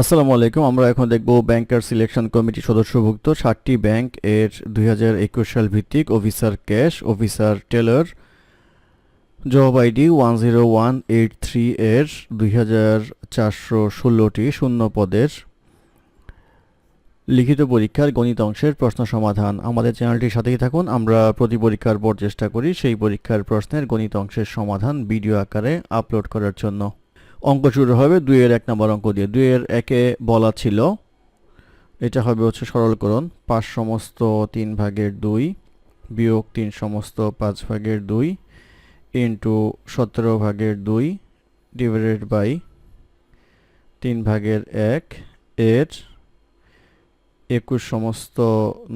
আসসালামু আলাইকুম। আমরা এখন দেখব ব্যাংকার সিলেকশন কমিটি সদস্যভুক্ত ষাটটি ব্যাংক এর দুই হাজার একুশ সাল ভিত্তিক officer cash, officer teller. Job ID one zero one eight three এর দুই হাজার চারশো ষোলোটি শূন্য পদের। লিখিত পরীক্ষার গণিত অংশের প্রশ্ন সমাধান। আমাদের চ্যানেলটির সাথেই থাকুন। আমরা প্রতি পরীক্ষার পর চেষ্টা করি সেই পরীক্ষার প্রশ্নের গণিত অংশের সমাধান ভিডিও আকারে আপলোড করার জন্য। অঙ্ক শুরু হবে, দুইয়ের এক নম্বর অঙ্ক দিয়ে। দুইয়ের একে বলা ছিল, এটা হবে হচ্ছে সরলকরণ, পাঁচ সমস্ত তিন ভাগের দুই বিয়োগ তিন সমস্ত পাঁচ ভাগের দুই ইন্টু সতেরো ভাগের দুই ডিভাইডেড বাই তিন ভাগের এক এর একুশ সমস্ত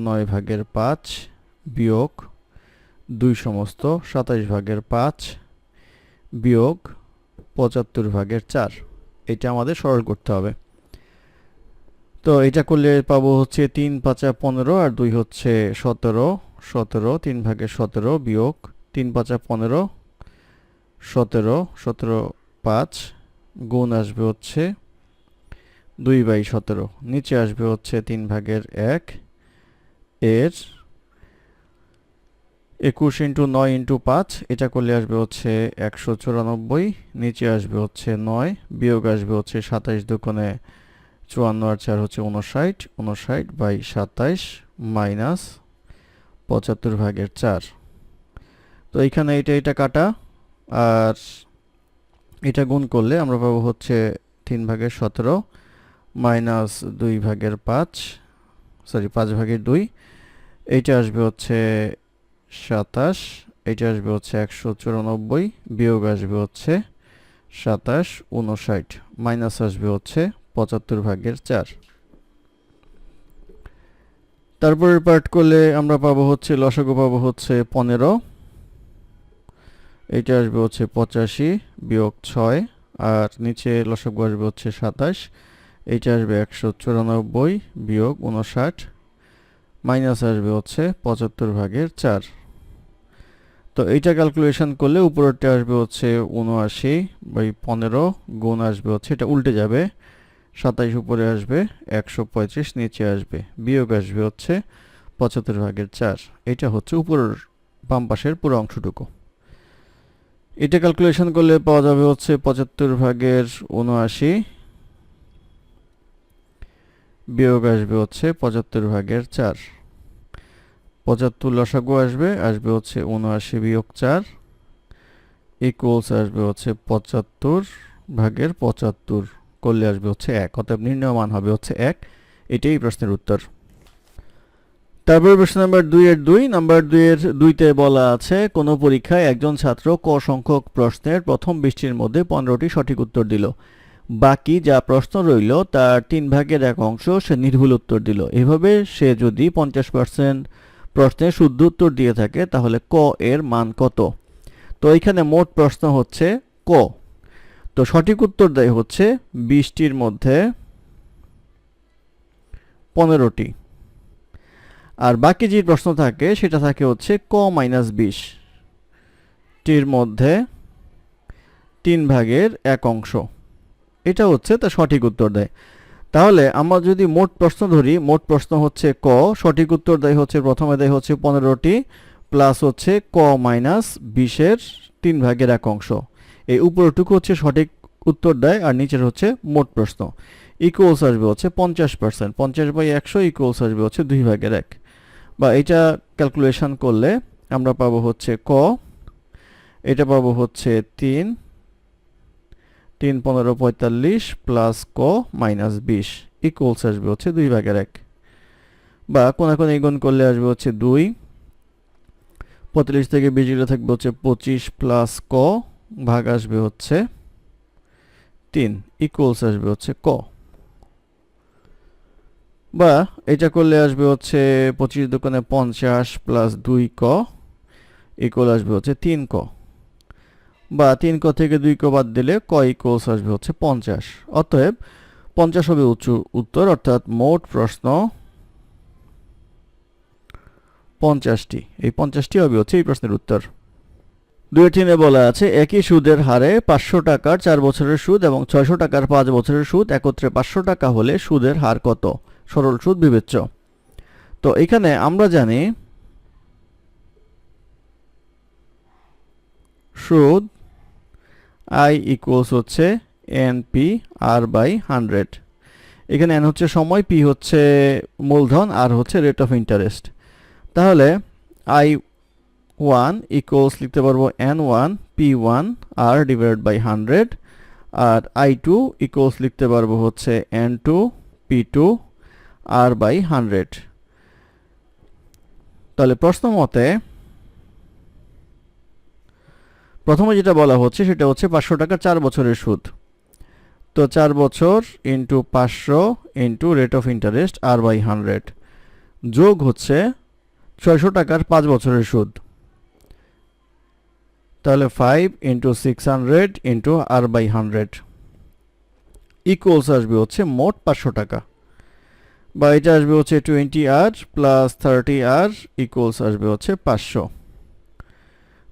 নয় ভাগের পাঁচ বিয়োগ দুই সমস্ত সাতাশ ভাগের পাঁচ বিয়োগ পঁচাত্তর ভাগের চার। এটা আমাদের সরল করতে হবে। তো এটা করলে পাবো হচ্ছে তিন পাঁচা পনেরো আর দুই হচ্ছে সতেরো। সতেরো, তিন ভাগের সতেরো বিয়োগ তিন পাঁচা পনেরো, সতেরো সতেরো পাঁচ গুণ আসবে হচ্ছে দুই বাই সতেরো। নিচে আসবে হচ্ছে তিন ভাগের এক। এর একুশ ইন্টু নয় ইন্টু পাঁচ, এটা করলে আসবে হচ্ছে একশো চুরানব্বই, নিচে আসবে হচ্ছে নয়, বিয়োগ আসবে হচ্ছে সাতাইশ দুকোণে চুয়ান্ন আর চার হচ্ছে উনষাট উনষাট বাই সাতাইশ মাইনাস পঁচাত্তর ভাগের চার। তো এইখানে এটা এটা কাটা, আর এটা গুণ করলে আমরা পাবো হচ্ছে তিন ভাগের সতেরো মাইনাস দুই ভাগের পাঁচ, সরি, পাঁচ ভাগের দুই, এইটা আসবে হচ্ছে সাতাশ এটা আসবে হচ্ছে একশো চুরানব্বই, বিয়োগ আসবে হচ্ছে সাতাশ, উনষাট, মাইনাস আসবে হচ্ছে পঁচাত্তর ভাগের চার। তারপরে পার্ট করলে আমরা পাবো হচ্ছে, লসাগু পাবো হচ্ছে পনেরো, এইটা আসবে হচ্ছে পঁচাশি, বিয়োগ ছয়, আর নিচে লসাগু আসবে হচ্ছে সাতাশ, এইটা আসবে একশো চুরানব্বই, বিয়োগ উনষাট, মাইনাস আসবে হচ্ছে পঁচাত্তর ভাগের চার। তো এইটা ক্যালকুলেশন করলে উপরেরটা আসবে হচ্ছে উনআশি বাই পনেরো, গুণ আসবে হচ্ছে, এটা উল্টে যাবে, সাতাইশ উপরে আসবে, একশো পঁয়ত্রিশ নিচে আসবে, বিয়োগ আসবে হচ্ছে পঁচাত্তর ভাগের চার, এটা হচ্ছে উপরের বাম পাশের পুরো অংশটুকু। এটা ক্যালকুলেশন করলে পাওয়া যাবে হচ্ছে পঁচাত্তর ভাগের উনআশি বিয়োগ আসবে হচ্ছে পঁচাত্তর ভাগের চার। পঁচাত্তর লসাগু আসবে আসবে হচ্ছে উনআশি বিয়োগ চার ইকুয়ালস আসবে হচ্ছে পঁচাত্তর ভাগের পঁচাত্তর, করলে আসবে হচ্ছে এক, অতএব নির্ণয় মান হবে হচ্ছে এক। এটাই প্রশ্নের উত্তর। তারপরে প্রশ্ন নাম্বার দুই এর দুই, নাম্বার এর দুইতে বলা আছে, কোনো পরীক্ষায় একজন ছাত্র ক সংখ্যক প্রশ্নের প্রথম বৃষ্টির মধ্যে পনেরোটি সঠিক উত্তর দিল। বাকি যা প্রশ্ন রইল, তার তিন ভাগের এক অংশ সে নির্ভুল উত্তর দিল। এভাবে সে যদি পঞ্চাশ পার্সেন্ট প্রশ্নের শুদ্ধ উত্তর দিয়ে থাকে, তাহলে ক এর মান কত? তো এখানে মোট প্রশ্ন হচ্ছে ক। তো সঠিক উত্তর দেয় হচ্ছে বিশটির মধ্যে পনেরোটি। আর বাকি যে প্রশ্ন থাকে, সেটা থাকে হচ্ছে ক মাইনাস বিশ টির মধ্যে তিন ভাগের এক অংশ। এটা হচ্ছে তা সঠিক উত্তর দেয়। তাহলে আমরা যদি মোট প্রশ্ন ধরি, মোট প্রশ্ন হচ্ছে ক, সঠিক উত্তর দেয় হচ্ছে, প্রথমে দেয় হচ্ছে পনেরোটি প্লাস হচ্ছে ক মাইনাস বিশের তিন ভাগের এক অংশ। এই উপরটুকু হচ্ছে সঠিক উত্তর দেয় আর নিচের হচ্ছে মোট প্রশ্ন। ইকুয়ালস আসবে হচ্ছে পঞ্চাশ পার্সেন্ট পঞ্চাশ বাই একশো ইকুয়ালস আসবে হচ্ছে দুই ভাগের এক। বা এটা ক্যালকুলেশন করলে আমরা পাবো হচ্ছে ক, এটা পাবো হচ্ছে তিন তিন পনেরো পঁয়তাল্লিশ প্লাস ক মাইনাস বিশ ইকুয়ালস আসবে হচ্ছে দুই ভাগের এক। বা কোনা কোন গুণ করলে আসবে হচ্ছে দুই। পঁয়তাল্লিশ থেকে বিশ গেলে থাকবে হচ্ছে পঁচিশ প্লাস ক ভাগ আসবে হচ্ছে তিন ইকুয়ালস আসবে হচ্ছে ক। বা এটা করলে আসবে হচ্ছে পঁচিশ দোকানে পঞ্চাশ প্লাস দুই ক ইকুয়াল আসবে হচ্ছে তিন ক। বা তিন ক থেকে দুই ক বাদ দিলে ক ইকুয়ালস আসবে হচ্ছে পঞ্চাশ। অতএব পঞ্চাশ হবে উচ্চ উত্তর, অর্থাৎ মোট প্রশ্ন পঞ্চাশটি। এই পঞ্চাশটি হবে হচ্ছে এই প্রশ্নের উত্তর। দুই তিনে বলা আছে, একই সুদের হারে পাঁচশো টাকার চার বছরের সুদ এবং ছয়শো টাকার পাঁচ বছরের সুদ একত্রে পাঁচশো টাকা হলে সুদের হার কত? সরল সুদ বিবেচ্য। তো এখানে আমরা জানি, সুদ আই ইকুয়ালস হচ্ছে N P R by hundred এখানে এন হচ্ছে সময় পি হচ্ছে মূলধন আর হচ্ছে রেট অফ ইন্টারেস্ট তাহলে আই ওয়ান ইকুয়ালস লিখতে পারব N one P one R divide by hundred R I two equals লিখতে পারব হচ্ছে N two P two R by hundred তাহলে প্রশ্ন মতে প্রথমে যেটা বলা হচ্ছে সেটা হচ্ছে পাঁচশো টাকা চার বছরের সুদ। তো চার বছর ইন্টু পাঁচশো into rate of interest R by hundred যোগ হচ্ছে ছয়শো টাকার পাঁচ বছরের সুদ। তাহলে five into six hundred into R by hundred equals আসবে হচ্ছে মোট পাঁচশো টাকা। বা এটা আসবে হচ্ছে twenty R plus thirty R equals আসবে হচ্ছে পাঁচশো।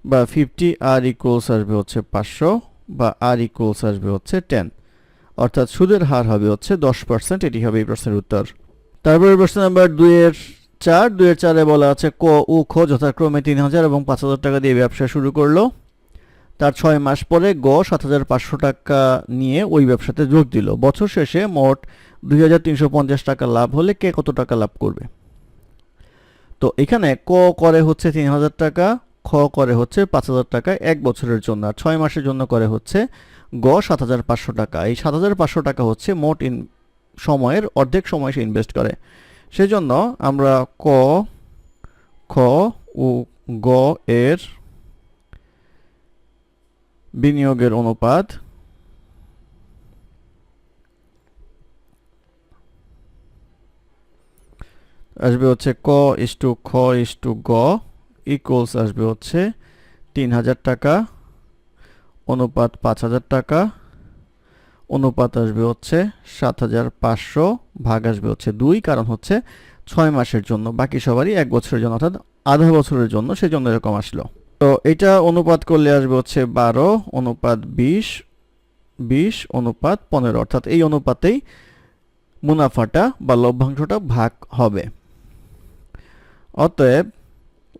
বা ফিফটি আর ইকুয়ালস আসবে হচ্ছে পাঁচশো বা আর ইকুয়ালস আসবে হচ্ছে টেন অর্থাৎ সুদের হার হবে হচ্ছে দশ পার্সেন্ট এটি হবে এই প্রশ্নের উত্তর। তারপরে প্রশ্ন নাম্বার দুইয়ের চার। দুইয়ের চারে বলা আছে ক ও খ যথাক্রমে তিন হাজার এবং পাঁচ হাজার টাকা দিয়ে ব্যবসা শুরু করল। তার ছয় মাস পরে গ সাত হাজার পাঁচশো টাকা নিয়ে ওই ব্যবসাতে যোগ দিল। বছর শেষে মোট দুই হাজার তিনশো পঞ্চাশ টাকা লাভ হলে কে কত টাকা লাভ করবে? তো এখানে ক করে হচ্ছে তিন হাজার টাকা খ করে হচ্ছে পাঁচ হাজার টাকা এক বছরের জন্য আর ছয় মাসের জন্য করে হচ্ছে গ সাত হাজার পাঁচশো টাকা। এই সাত হাজার পাঁচশো টাকা হচ্ছে মোট ইন সময়ের অর্ধেক সময় সে ইনভেস্ট করে। সেজন্য আমরা ক, খ ও গ এর বিনিয়োগের অনুপাত আসবে হচ্ছে ক ইস টু খ ইস টু গ ইকুয়ালস আসবে হচ্ছে তিন হাজার টাকা, অনুপাত পাঁচ হাজার টাকা, অনুপাত আসবে হচ্ছে সাত হাজার পাঁচশো, ভাগ আসবে হচ্ছে দুই, কারণ হচ্ছে ছয় মাসের জন্য, বাকি সবারই এক বছরের জন্য, অর্থাৎ আধা বছরের জন্য সেই জন্য এরকম আসলো। তো এটা অনুপাত করলে আসবে হচ্ছে বারো, অনুপাত বিশ বিশ, অনুপাত পনেরো, অর্থাৎ এই অনুপাতেই মুনাফাটা বা লভ্যাংশটা ভাগ হবে। অতএব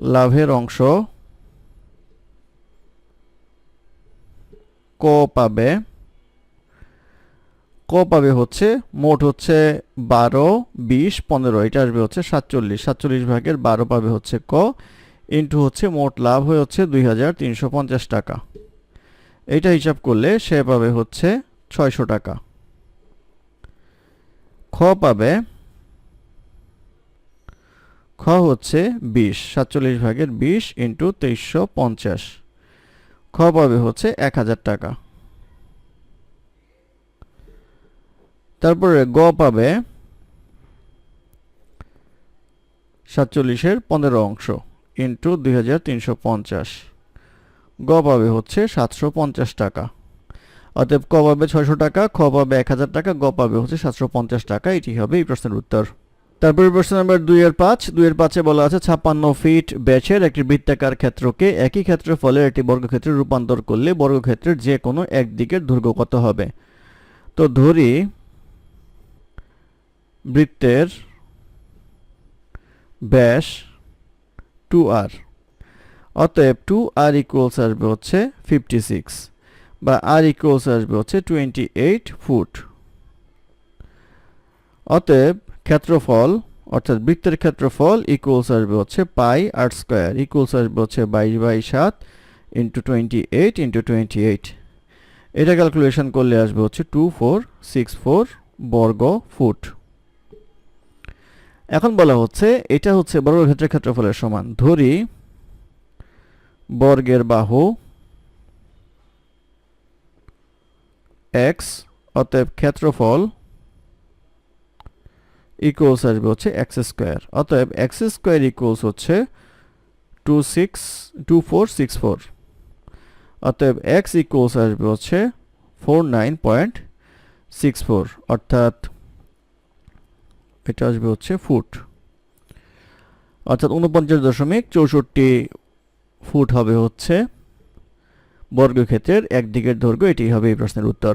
লাভের অংশ ক পাবে। ক পাবে হচ্ছে মোট হচ্ছে বারো, বিশ, পনেরো, এটা আসবে হচ্ছে সাতচল্লিশ। সাতচল্লিশ ভাগের বারো পাবে হচ্ছে ক ইন্টু হচ্ছে মোট লাভ হয়ে হচ্ছে দুই হাজার তিনশো পঞ্চাশ টাকা। এটা হিসাব করলে সে পাবে হচ্ছে ছয়শো টাকা। খ পাবে খ হচ্ছে বিশ, সাতচল্লিশ ভাগের বিশ ইন্টু তেইশশো পঞ্চাশ। খ পাবে হচ্ছে এক হাজার টাকা। তারপরে গ পাবে সাতচল্লিশের পনেরো অংশ ইন্টু দুই হাজার তিনশো পঞ্চাশ। গ পাবে হচ্ছে সাতশো পঞ্চাশ টাকা। অতএব ক পাবে ছয়শো টাকা, খ পাবে এক হাজার টাকা, গ পাবে হচ্ছে সাতশো পঞ্চাশ টাকা। এটি হবে এই প্রশ্নের উত্তর। তারপরে প্রশ্ন নাম্বার দুইয়ের পাঁচ। দুই এর পাঁচে বলা আছে, ছাপ্পান্ন ফিট ব্যাচের একটি বৃত্তাকার ক্ষেত্রকে একই ক্ষেত্রে ফলের একটি বর্গক্ষেত্রে রূপান্তর করলে বর্গক্ষেত্রের যে কোনো এক দিকের দৈর্ঘ্য কত হবে? তো ধরি বৃত্তের ব্যাস টু আর। অতএব টু আর ইকুয়ালস আসবে হচ্ছে ফিফটি সিক্স বা আর ইকুয়ালস আসবে হচ্ছে টোয়েন্টি এইট ফুট অতএব ক্ষেত্রফল, অর্থাৎ বৃত্তের ক্ষেত্রফল ইকুয়ালস আসবে হচ্ছে পাই আর স্কোয়ার ইকুয়ালস আসবে হচ্ছে বাইশ বাই সাত into twenty eight into twenty eight এটা ক্যালকুলেশন করলে আসবে হচ্ছে টু ফোর সিক্স ফোর বর্গ ফুট। এখন বলা হচ্ছে এটা হচ্ছে বর্গক্ষেত্রের ক্ষেত্রফলের সমান। ধরি বর্গের বাহু এক্স অতএব ক্ষেত্রফল ইকুয়ালস আসবে হচ্ছে এক্স স্কোয়ার অতএব এক্স স্কোয়ার ইকুয়ালস হচ্ছে two six two four six four অতএব এক্স ইকুয়ালস আসবে হচ্ছে four nine point six four অর্থাৎ এটা আসবে হচ্ছে ফুট অর্থাৎ উনপঞ্চাশ দশমিক চৌষট্টি ফুট হবে হচ্ছে বর্গক্ষেত্রের একদিকের দৈর্ঘ্য এটি হবে এই প্রশ্নের উত্তর।